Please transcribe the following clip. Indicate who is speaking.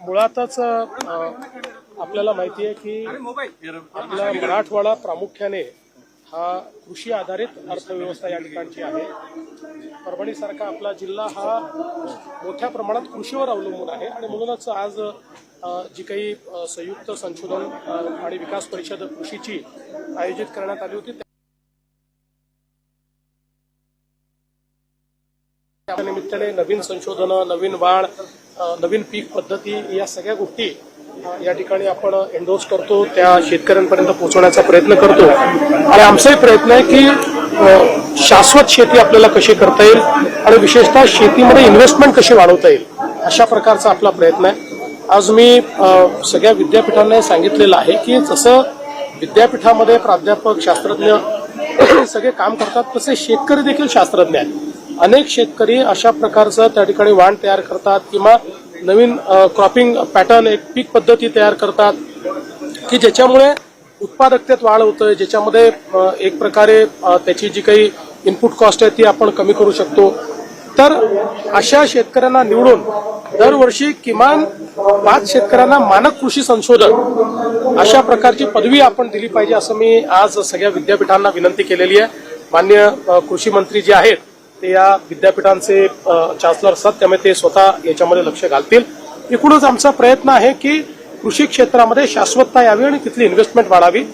Speaker 1: मुळातच आपल्याला माहिती आहे की आपला मराठवाडा प्रामुख्याने हा कृषी आधारित अर्थव्यवस्था या ठिकाणची आहे. परभणीसारखा आपला जिल्हा हा मोठ्या प्रमाणात कृषीवर अवलंबून आहे आणि म्हणूनच आज जी काही संयुक्त संशोधन आणि विकास परिषद कृषीची आयोजित करण्यात आली होती त्या निमित्ताने नवीन संशोधनं नवीन वाढ नवीन पीक पद्धती या सगळ्या गोष्टी या ठिकाणी आपण एन्डोर्स करतो त्या शेतकऱ्यांपर्यंत पोहोचवण्याचा प्रयत्न करतो. आणि आमचाही प्रयत्न आहे की शाश्वत शेती आपल्याला कशी करता येईल आणि विशेषतः शेतीमध्ये इन्व्हेस्टमेंट कशी वाढवता येईल अशा प्रकारचा आपला प्रयत्न आहे. आज मी सगळ्या विद्यापीठांना सांगितलेलं आहे की जसं विद्यापीठामध्ये प्राध्यापक शास्त्रज्ञ सगळे काम करतात तसे शेतकरी देखील शास्त्रज्ञ आहेत. अनेक शेतकरी अशा प्रकारचं त्या ठिकाणी वाण तयार करतात किंवा नवीन क्रॉपिंग पॅटर्न एक पीक पद्धती तयार करतात की ज्याच्यामुळे उत्पादकतेत वाढ होतं ज्याच्यामध्ये एक प्रकारे त्याची जी काही इनपुट कॉस्ट आहे ती आपण कमी करू शकतो. तर अशा शेतकऱ्यांना निवडून दरवर्षी किमान पाच शेतकऱ्यांना मानक कृषी संशोधन अशा प्रकारची पदवी आपण दिली पाहिजे असं मी आज सगळ्या विद्यापीठांना विनंती केलेली आहे. मान्य कृषी मंत्री जे आहेत ते या विद्यापीठांचे चान्सलर असतात त्यामुळे ते स्वतः याच्यामध्ये लक्ष घालतील. एकूणच आमचा प्रयत्न आहे की कृषी क्षेत्रामध्ये शाश्वतता यावी आणि तिथली इन्व्हेस्टमेंट वाढावी.